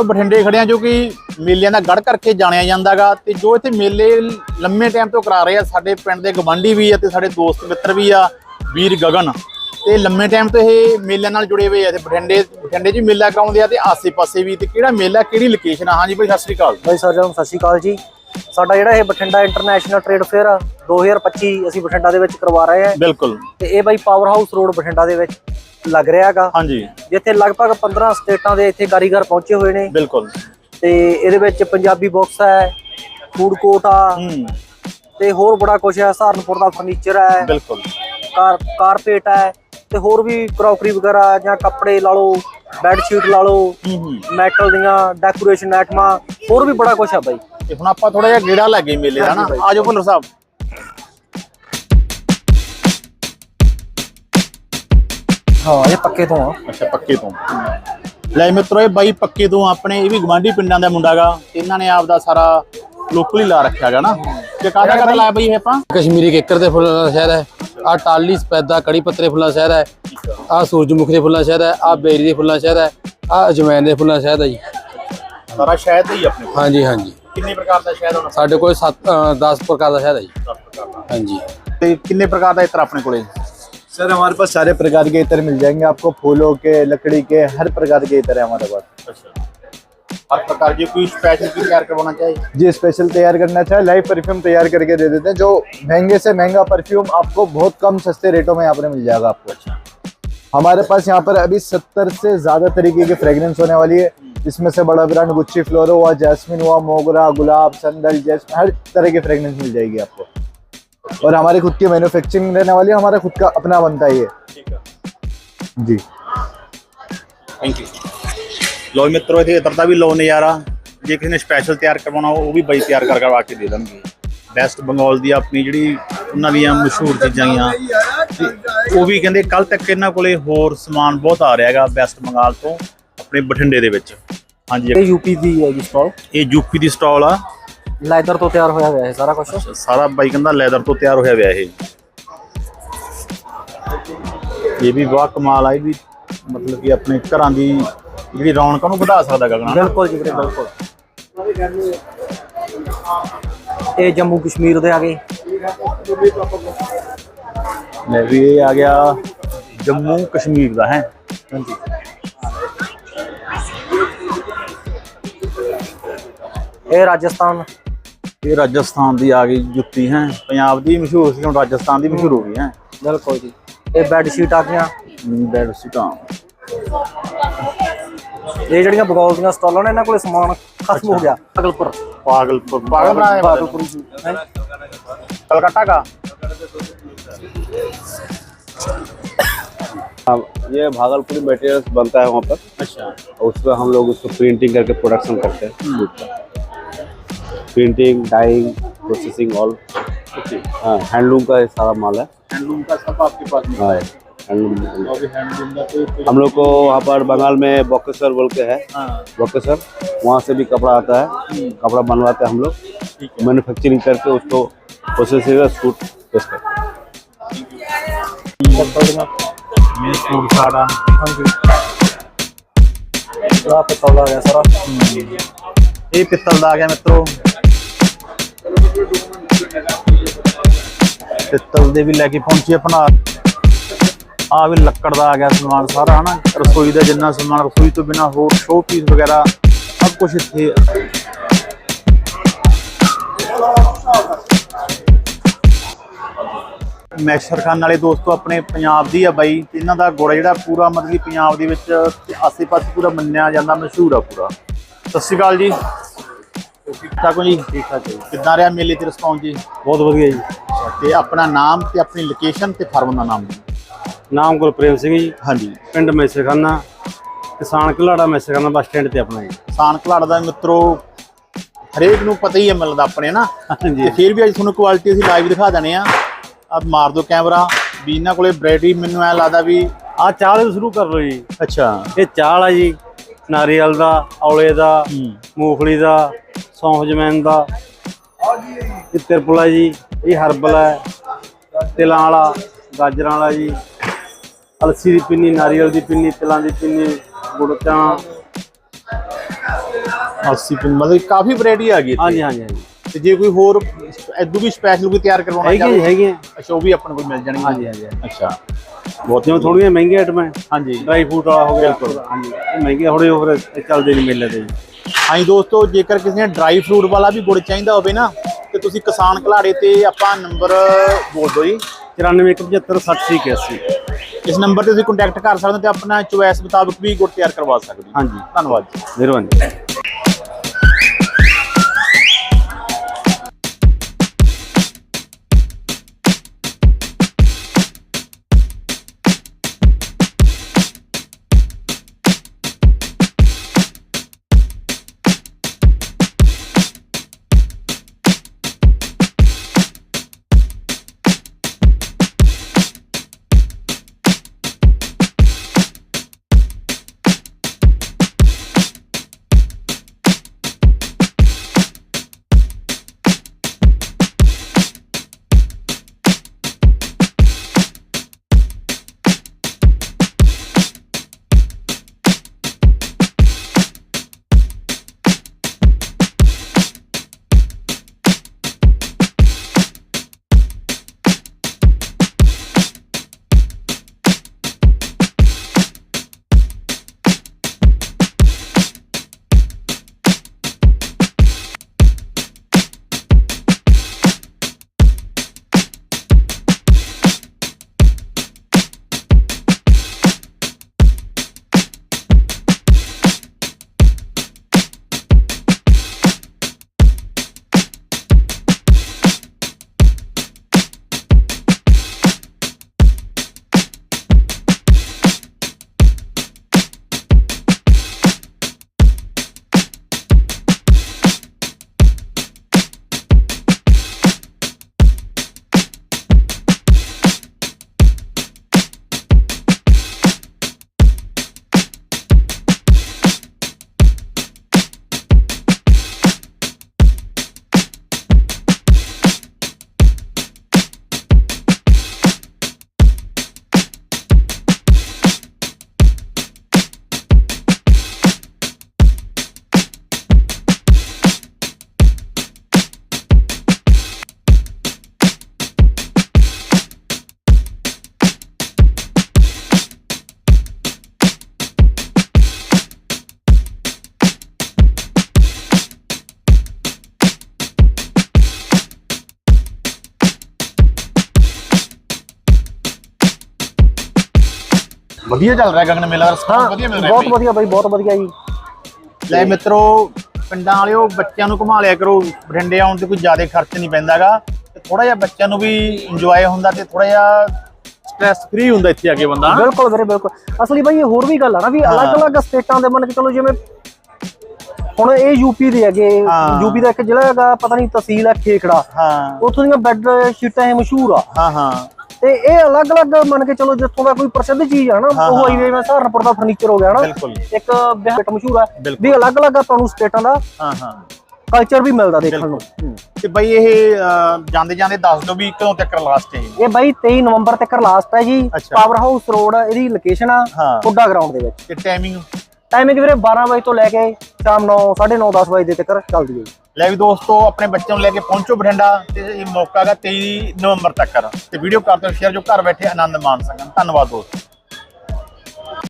ਦੋਸਤੋ ਬਠਿੰਡੇ ਖੜਿਆ ਜੋ ਕਿ ਮੇਲਿਆਂ ਦਾ ਗੜ ਕਰਕੇ ਜਾਣਿਆ ਜਾਂਦਾਗਾ। ਤੇ ਜੋ ਇੱਥੇ ਮੇਲੇ ਲੰਮੇ ਟਾਈਮ ਤੋਂ ਕਰਾ ਰਹੇ ਆ ਸਾਡੇ ਪਿੰਡ ਦੇ ਗਵੰਡੀ ਵੀ ਆ ਤੇ ਸਾਡੇ ਦੋਸਤ ਮਿੱਤਰ ਵੀ ਆ ਵੀਰ ਗਗਨ। ਤੇ ਲੰਮੇ ਟਾਈਮ ਤੋਂ ਇਹ ਮੇਲਿਆਂ ਨਾਲ ਜੁੜੇ ਹੋਏ ਆ ਤੇ ਬਠਿੰਡੇ ਬਠਿੰਡੇ 'ਚ ਮੇਲਾ ਕਰਾਉਂਦੇ ਆ ਤੇ ਆਸੇ-ਪਾਸੇ ਵੀ। ਤੇ ਕਿਹੜਾ ਮੇਲਾ ਕਿਹੜੀ ਲੋਕੇਸ਼ਨ ਆ? ਹਾਂਜੀ ਭਾਈ ਸਤਿ ਸ਼੍ਰੀ ਅਕਾਲ। ਬਾਈ ਸਾਰਿਆਂ ਨੂੰ ਸਤਿ ਸ਼੍ਰੀ ਅਕਾਲ ਜੀ। ਸਾਡਾ ਜਿਹੜਾ ਇਹ ਬਠਿੰਡਾ ਇੰਟਰਨੈਸ਼ਨਲ ਟ੍ਰੇਡ ਫੇਅਰ 2025 ਅਸੀਂ ਬਠਿੰਡਾ ਦੇ ਵਿੱਚ ਕਰਵਾ ਰਹੇ ਹਾਂ ਬਿਲਕੁਲ। ਤੇ ਇਹ ਬਾਈ ਪਾਵਰ ਹਾਊਸ ਰੋਡ ਬਠਿੰਡਾ ਦੇ ਵਿੱਚ। ਲੱਗ ਰਿਹਾ ਹੈਗਾ। ਹਾਂਜੀ। ਜਿੱਥੇ ਲਗਭਗ 15 ਸਟੇਟਾਂ ਦੇ ਇੱਥੇ ਕਾਰੀਗਰ ਪਹੁੰਚੇ ਹੋਏ ਨੇ। ਬਿਲਕੁਲ। ਤੇ ਇਹਦੇ ਵਿੱਚ ਪੰਜਾਬੀ ਬਾਕਸ ਹੈ ਫੂਡ ਕੋਰਟ ਆ ਤੇ ਹੋਰ ਬੜਾ ਕੁਝ ਹੈ ਸਹਾਰਨਪੁਰ ਦਾ ਫਰਨੀਚਰ ਹੈ। ਬਿਲਕੁਲ। ਕਾਰ ਕਾਰਪੇਟ ਹੈ ਤੇ ਹੋਰ ਵੀ ਕਰੋਕਰੀ ਵਗੈਰਾ ਜਾਂ ਕੱਪੜੇ ਲਾ ਲਓ ਬੈੱਡ ਸ਼ੀਟ ਲਾ ਲਓ ਮੈਟਲ ਦੀਆਂ ਡੈਕੋਰੇਸ਼ਨ ਆਈਟਮਾਂ ਹੋਰ ਵੀ ਬੜਾ ਕੁਝ ਹੈ ਬਾਈ। ਤੇ ਹੁਣ ਆਪਾਂ ਥੋੜਾ ਜਿਹਾ ਗੇੜਾ ਲੱਗੇ ਮੇਲੇ ਦਾ ਨਾ। ਹਾਂਜੀ ਬਾਈ। ਆਜੋ ਭੁੱਲਰ ਸਾਹਿਬ। ਹਾਂ ਇਹ ਪੱਕੇ ਤੋਂ ਆ। ਅੱਛਾ ਪੱਕੇ ਤੋਂ। ਲੈ ਮਿੱਤਰੋ ਇਹ ਬਾਈ ਪੱਕੇ ਤੋਂ ਆਪਣੇ ਇਹ ਵੀ ਗਵਾਂਢੀ ਪਿੰਡਾਂ ਦਾ ਮੁੰਡਾਗਾ ਇਹਨਾਂ ਨੇ ਆਪ ਦਾ ਸਾਰਾ ਲੋਕਲ ਹੀ ਲਾ ਰੱਖਿਆਗਾ ਨਾ। ਤੇ ਕਾਹਦਾ ਕਾਹਦਾ ਲਾਇਆ ਬਈ ਇਹ ਆਪਾਂ? ਕਸ਼ਮੀਰੀ ਕੇਕਰ ਦੇ ਫੁੱਲਾਂ ਦਾ ਸ਼ਹਿਰ ਹੈ ਆ ਟਾਲੀ ਸਪੈਦਾ ਕੜੀ ਪੱਤਰੇ ਫੁੱਲਾਂ ਦਾ ਸ਼ਹਿਰ ਹੈ ਆ ਸੂਰਜਮੁਖੀ ਦੇ ਫੁੱਲਾਂ ਦਾ ਸ਼ਹਿਰ ਹੈ ਆ ਬੇਰੀ ਦੇ ਫੁੱਲਾਂ ਦਾ ਸ਼ਹਿਰ ਹੈ ਆ ਅਜਮੈਨ ਦੇ ਫੁੱਲਾਂ ਦਾ ਸ਼ਹਿਰ ਹੈ ਜੀ। ਸਾਰਾ ਸ਼ਹਿਦ ਹੀ ਆਪਣੇ ਕੋਲ। ਹਾਂਜੀ ਹਾਂਜੀ। ਕਿੰਨੇ ਪ੍ਰਕਾਰ ਦਾ ਸ਼ਹਿਦ ਹੋਣਾ? ਸਾਡੇ ਕੋਲ 7 10 ਪ੍ਰਕਾਰ ਦਾ ਸ਼ਹਿਰ ਹੈ ਜੀ। ਹਾਂਜੀ। ਤੇ ਕਿੰਨੇ ਪ੍ਰਕਾਰ ਦਾ ਇਤਰ ਆਪਣੇ ਕੋਲੇ? सर हमारे पास सारे प्रकार के इतर मिल जाएँगे आपको फूलों के लकड़ी के हर प्रकार के इतर है हमारे पास। ਅੱਛਾ हर प्रकार की कोई स्पेशल तैयार करवाना चाहिए जी स्पेशल तैयार करना चाहिए लाइव परफ्यूम तैयार करके दे देते हैं जो महँगे से महँगा परफ्यूम आपको बहुत कम सस्ते रेटों में यहाँ पर मिल जाएगा आपको। अच्छा। हमारे पास यहाँ पर अभी सत्तर से ज़्यादा तरीके की फ्रेग्रेंस होने वाली है। इसमें से बड़ा ब्रांड गुच्ची फ्लोरो हुआ जैस्मिन हुआ मोगरा गुलाब संदल जैस्मिन हर तरह की फ्रेग्रेंस मिल जाएगी आपको। और हमारी खुद की मैन्युफैक्चरिंग रहने वाली है हमारा खुद का अपना बनता ही है ठीक है जी ਥੈਂਕ ਯੂ ਲੋ ਮਿੱਤਰੋ ਇੱਥੇ ਇਤਰ ਦਾ ਵੀ ਲੋ ਨਜ਼ਾਰਾ ਜੇ ਕਿਸੇ ਨੇ ਸਪੈਸ਼ਲ ਤਿਆਰ ਕਰਵਾਉਣਾ ਉਹ ਵੀ ਬਾਈ ਤਿਆਰ ਕਰ ਕਰਵਾ ਕੇ ਦੇ ਦੇਣਗੇ ਬੈਸਟ ਬੰਗਾਲ ਦੀ ਆਪਣੀ ਜਿਹੜੀ ਉਹਨਾਂ ਦੀਆਂ ਮਸ਼ਹੂਰ ਚੀਜ਼ਾਂ ਗੀਆਂ ਤੇ ਉਹ ਵੀ ਕਹਿੰਦੇ ਕੱਲ ਤੱਕ ਇਹਨਾਂ ਕੋਲੇ ਹੋਰ ਸਮਾਨ ਬਹੁਤ ਆ ਰਿਹਾ ਹੈਗਾ ਬੈਸਟ ਬੰਗਾਲ ਤੋਂ ਆਪਣੇ ਬਠਿੰਡੇ ਦੇ ਵਿੱਚ ਹਾਂਜੀ ਇਹ ਯੂਪੀ ਦੀ ਹੈ ਜੀ ਸਟਾਲ ਇਹ ਯੂਪੀ ਦੀ ਸਟਾਲ ਆ ਲੈਦਰ ਤੋਂ ਤਿਆਰ ਹੋਇਆ ਹੋਇਆ ਹੈ ਸਾਰਾ ਕੁਝ ਸਾਰਾ ਬਾਈ ਕਹਿੰਦਾ ਲੈਦਰ ਤੋਂ ਤਿਆਰ ਹੋਇਆ ਹੋਇਆ ਇਹ। ਇਹ ਵੀ ਵਾਹ ਕਮਾਲ ਆ ਇਹ ਵੀ ਮਤਲਬ ਕਿ ਆਪਣੇ ਘਰਾਂ ਦੀ ਜਿਹੜੀ ਰੌਣਕਾਂ ਨੂੰ ਵਧਾ ਸਕਦਾ ਗਗਨਾ ਬਿਲਕੁਲ ਜੀ ਵੀਰੇ ਬਿਲਕੁਲ। ਇਹ ਜੰਮੂ ਕਸ਼ਮੀਰ ਦੇ ਆ ਗਏ। ਲੈ ਵੀ ਇਹ ਆ ਗਿਆ ਜੰਮੂ ਕਸ਼ਮੀਰ ਦਾ ਹੈ। ਹਾਂਜੀ। ਇਹ ਰਾਜਸਥਾਨ ਇਹ ਰਾਜਸਥਾਨ ਦੀ ਆ ਗਈ ਜੁੱਤੀ ਹੈ ਪੰਜਾਬ ਦੀ ਮਸ਼ਹੂਰ ਸੀ ਹੁਣ ਰਾਜਸਥਾਨ ਦੀ ਮਸ਼ਹੂਰ ਹੋ ਗਈ ਹੈ ਬਿਲਕੁਲ ਜੀ ਇਹ ਬੈੱਡ ਸ਼ੀਟ ਆ ਗਈਆਂ ਬੈਡ ਸੀਟਾਂ ਇਹ ਜਿਹੜੀਆਂ ਬਗੌਲ ਦੀਆਂ ਸਟਾਲਾਂ ਨੇ ਇਹਨਾਂ ਕੋਲੇ ਸਮਾਨ ਖਤਮ ਹੋ ਗਿਆ ਅਗਲਪੁਰ ਪਾਗਲਪੁਰ ਪਾਗਲ ਬਣਾਇਆ ਬਾਗਲਪੁਰ ਜੀ ਹੈਂ? ਕਲਕੱਤਾ का ये भागलपुरी मटेरियल बनता है वहाँ पर अच्छा और उसमें हम लोग उसको प्रिंटिंग करके प्रोडक्शन करते हैं दूध का प्रिंटिंग डाइंग प्रोसेसिंग ऑल हाँ हैंडलूम का सारा माल है। हैंडलूम का सब आपके पास हाँ। हैंडलूम है। अभी हैंडलूम का तो हम लोग को वहाँ पर बंगाल में बॉकेसर बोल के है। हाँ। बॉकेसर वहाँ से भी कपड़ा आता है। कपड़ा बनवाते हैं हम लोग। मैन्युफैक्चरिंग करके उसको प्रोसेसिंग सूट पेश करते हैं। ਇਹ ਪਿੱਤਲ ਦਾ ਆ ਗਿਆ ਮਿੱਤਰੋ। ਪਿੱਤਲ ਦੇ ਵੀ ਲੈ ਕੇ ਪਹੁੰਚੇ ਆਪਣਾ। ਆ ਵੀ ਲੱਕੜ ਦਾ ਆ ਗਿਆ ਸਮਾਨ ਸਾਰਾ, ਹਨਾ? ਰਸੋਈ ਦਾ ਜਿੰਨਾ ਸਮਾਨ, ਰਸੋਈ ਤੋਂ ਬਿਨਾ ਹੋਰ ਸ਼ੋ ਪੀਸ ਵਗੈਰਾ, ਸਭ ਕੁਝ ਇੱਥੇ ਮੈਸ਼ਰ ਖਾਨ ਵਾਲੇ ਦੋਸਤੋ, ਆਪਣੇ ਪੰਜਾਬ ਦੀ ਆ ਬਾਈ। ਇਹਨਾਂ ਦਾ ਗੁੜ ਜਿਹੜਾ ਪੂਰਾ ਮਤਲਬ ਕਿ ਪੰਜਾਬ ਦੇ ਵਿੱਚ ਆਸੇ-ਪਾਸੇ ਪੂਰਾ ਮੰਨਿਆ ਜਾਂਦਾ, ਮਸ਼ਹੂਰ ਆ ਪੂਰਾ। ਸਤਿ ਸ਼੍ਰੀ ਅਕਾਲ ਜੀ। ਠੀਕ ਠਾਕ ਹੋ ਜੀ? ਠੀਕ ਠਾਕ ਜੀ ਕਿੱਦਾਂ ਰਿਹਾ ਮੇਲੇ ਤੇ ਰਿਸਪੌਂਸ ਜੀ? ਬਹੁਤ ਵਧੀਆ ਜੀ। ਤੇ ਆਪਣਾ ਨਾਮ ਤੇ ਆਪਣੀ ਲੋਕੇਸ਼ਨ ਤੇ ਫਰਮ ਦਾ ਨਾਮ। ਜੀ ਨਾਮ ਗੁਰਪ੍ਰੇਮ ਸਿੰਘ ਜੀ। ਹਾਂਜੀ। ਪਿੰਡ ਮੈਸੇਖਾਨਾ ਕਿਸਾਨ ਘਲਾੜਾ ਮੈਸੇਖਾਨਾ ਬੱਸ ਸਟੈਂਡ ਤੇ ਆਪਣਾ ਜੀ। ਕਿਸਾਨ ਘਲਾੜ ਦਾ ਮਿੱਤਰੋ ਹਰੇਕ ਨੂੰ ਪਤਾ ਹੀ ਹੈ ਮਿਲਦਾ ਆਪਣੇ ਨਾ? ਹਾਂਜੀ। ਤੇ ਫਿਰ ਵੀ ਅੱਜ ਤੁਹਾਨੂੰ ਕੁਆਲਿਟੀ ਅਸੀਂ ਲਾਈਵ ਦਿਖਾ ਦਨੇ ਆ। ਆ ਮਾਰ ਦਿਓ ਕੈਮਰਾ ਵੀ ਇਹਨਾਂ ਕੋਲੇ ਬ੍ਰੈਡੀ ਮੈਨੂੰ ਐ ਲੱਗਦਾ ਵੀ ਆ ਤੋਂ ਸ਼ੁਰੂ ਕਰ ਲਓ ਜੀ। ਅੱਛਾ। ਇਹ ਚਾਹ ਆ ਜੀ। ਨਾਰੀਅਲ ਦਾ ਔਲੇ ਦਾ ਮੂੰਗਫਲੀ ਦਾ ਸੌਂਫ ਜਮੈਨ ਦਾ। ਇਹ ਤਿਰਪੁਲਾ ਜੀ ਇਹ ਹਰਬਲ ਹੈ। ਤਿਲਾਂ ਵਾਲਾ ਗਾਜਰਾਂ ਵਾਲਾ ਜੀ। ਅਲਸੀ ਦੀ ਪਿੰਨੀ ਨਾਰੀਅਲ ਦੀ ਪਿੰਨੀ ਤਿਲਾਂ ਦੀ ਪਿੰਨੀ ਗੁੜਕਾਂ ਅਲਸੀ ਪਿੰਨੀ ਮਤਲਬ ਕਾਫੀ ਵੈਰਾਈਟੀ ਆ ਗਈ ਹਾਂਜੀ ਹਾਂਜੀ ਹਾਂਜੀ। ਤੇ ਜੇ ਕੋਈ ਹੋਰ ਐਦੂ ਵੀ ਸਪੈਸ਼ਲ ਕੋਈ ਤਿਆਰ ਕਰਵਾਉਣਾ ਚਾਹੀਦਾ ਹੈਗੇ ਹੈਗੇ ਅੱਛਾ ਉਹ ਵੀ ਆਪਣੇ ਕੋਲ ਮਿਲ ਜਾਣਗੇ ਹਾਂਜੀ ਹਾਂਜੀ। ਅੱਛਾ। ਬਹੁਤੀਆਂ ਥੋੜੀਆਂ ਮਹਿੰਗੀਆਂ ਆਈਟਮਾਂ ਹਾਂਜੀ। ਡਰਾਈ ਫਰੂਟ ਵਾਲਾ ਹੋ ਗਿਆ ਹਾਂਜੀ। ਇਹ ਮਹਿੰਗੀਆਂ ਥੋੜੇ ਹੋਰ ਚੱਲਦੇ ਨਹੀਂ ਮੇਲੇ ਤੇ। ਹਾਂਜੀ ਦੋਸਤੋ ਜੇਕਰ ਕਿਸੇ ਨੇ ਡਰਾਈ ਫਰੂਟ ਵਾਲਾ ਵੀ ਗੁੜ ਚਾਹੀਦਾ ਹੋਵੇ ਨਾ ਤੇ ਤੁਸੀਂ ਕਿਸਾਨ ਘਲਾੜੇ ਤੇ ਆਪਾਂ ਨੰਬਰ ਬੋਲ ਦਿਓ ਜੀ। 9417760681 ਇਸ ਨੰਬਰ ਤੇ ਤੁਸੀਂ ਕੰਟੈਕਟ ਕਰ ਸਕਦੇ ਹੋ ਤੇ ਆਪਣਾ ਚੁਆਇਸ ਮੁਤਾਬਕ ਵੀ ਗੁੜ ਤਿਆਰ ਕਰਵਾ ਸਕਦੇ ਹੋ। ਹਾਂਜੀ। ਧੰਨਵਾਦ ਜੀ। ਮਿਹਰਬਾਨੀ। ਵਧੀਆ ਚੱਲ ਰਿਹਾ ਗਗਨ ਮੇਲਾ ਰਿਸਪੌਂਸ ਵਧੀਆ ਮਿਲ ਰਿਹਾ ਬਹੁਤ। ਵਧੀਆ ਬਾਈ ਬਹੁਤ ਵਧੀਆ ਜੀ। ਲੈ ਮਿੱਤਰੋ ਪਿੰਡਾਂ ਵਾਲਿਓ ਬੱਚਿਆਂ ਨੂੰ ਘੁਮਾ ਲਿਆ ਕਰੋ। ਬਠਿੰਡੇ ਆਉਣ ਤੇ ਕੋਈ ਜ਼ਿਆਦਾ ਖਰਚ ਨਹੀਂ ਪੈਂਦਾਗਾ। ਤੇ ਥੋੜਾ ਜਿਹਾ ਬੱਚਿਆਂ ਨੂੰ ਵੀ ਇੰਜੋਏ ਹੁੰਦਾ ਤੇ ਥੋੜਾ ਜਿਹਾ ਸਟ੍ਰੈਸ ਫ੍ਰੀ ਹੁੰਦਾ ਇੱਥੇ ਆ ਕੇ ਬੰਦਾ? ਬਿਲਕੁਲ ਵੀਰੇ ਬਿਲਕੁਲ। ਅਸਲੀ ਬਾਈ ਇਹ ਹੋਰ ਵੀ ਗੱਲ ਆ ਨਾ ਵੀ ਅਲੱਗ-ਅਲੱਗ ਸਟੇਟਾਂ ਦੇ ਮੰਨ ਕੇ ਚਲੋ ਜਿਵੇਂ ਹੁਣ ਇਹ ਯੂਪੀ ਦੇ ਹੈਗੇ। ਯੂਪੀ ਦਾ ਇੱਕ ਜ਼ਿਲ੍ਹਾ ਹੈਗਾ ਪਤਾ ਨਹੀਂ ਤਹਿਸੀਲ ਹੈ ਖੇਖੜਾ। ਹਾਂ। ਉੱਥੋਂ ਦੀਆਂ ਬੈੱਡ ਸ਼ੀਟਾਂ ਇਹ ਮਸ਼ਹੂਰ ਆ। ਹਾਂ ਹਾਂ। ਤੇ ਇਹ ਅਲੱਗ-ਅਲੱਗ ਮੰਨ ਕੇ ਚਲੋ ਜਿੱਥੋਂ ਦਾ ਕੋਈ ਪ੍ਰਸਿੱਧ ਚੀਜ਼ ਆ ਨਾ ਹਾਂ, ਉਹ ਹਾਂ। ਜਿਵੇਂ ਮੈਂ ਸਹਾਰਨਪੁਰ ਦਾ ਫਰਨੀਚਰ ਹੋ ਗਿਆ ਨਾ ਇੱਕ ਬਿਹਾਰ ਮਸ਼ਹੂਰ ਆ ਬਿਲਕੁਲ। ਵੀ ਅਲੱਗ-ਅਲੱਗ ਆਪਾਂ ਨੂੰ ਸਟੇਟਾਂ ਦਾ ਹਾਂ ਹਾਂ। ਕਲਚਰ ਵੀ ਮਿਲਦਾ ਦੇਖਣ ਨੂੰ। ਤੇ ਬਈ ਇਹ ਜਾਂਦੇ ਜਾਂਦੇ ਦੱਸ ਦਿਓ ਵੀ ਕਦੋਂ ਤੱਕ ਲਾਸਟ ਹੈ ਇਹ? ਬਾਈ 23 ਨਵੰਬਰ ਤੱਕ ਲਾਸਟ ਹੈ ਜੀ। ਪਾਵਰ ਹਾਊਸ ਰੋਡ ਇਹਦੀ ਲੋਕੇਸ਼ਨ ਆ ਹਾਂ। ਪੁੱਡਾ ਗਰਾਊਂਡ ਦੇ ਵਿੱਚ। ਤੇ ਟਾਈਮਿੰਗ ਟਾਈਮਿੰਗ ਵੀਰੇ 12 ਵਜੇ ਤੋਂ ਲੈ ਕੇ ਸ਼ਾਮ 9 9:30 10 ਵਜੇ ਦੇ ਤੱਕ ਚੱਲਦੀ ਹੈ ਲੈ ਵੀ ਦੋਸਤੋ, ਆਪਣੇ ਬੱਚਿਆਂ ਨੂੰ ਲੈ ਕੇ ਪਹੁੰਚੋ ਬਠਿੰਡਾ ਤੇ ਇਹ ਮੌਕਾ ਹੈਗਾ 23 ਨਵੰਬਰ ਤੱਕ। ਤੇ ਵੀਡੀਓ ਕਰਦੇ ਹੋ ਸ਼ੇਅਰ ਜੋ ਘਰ ਬੈਠੇ ਆਨੰਦ ਮਾਣ ਸਕਣ। ਧੰਨਵਾਦ ਦੋਸਤੋ।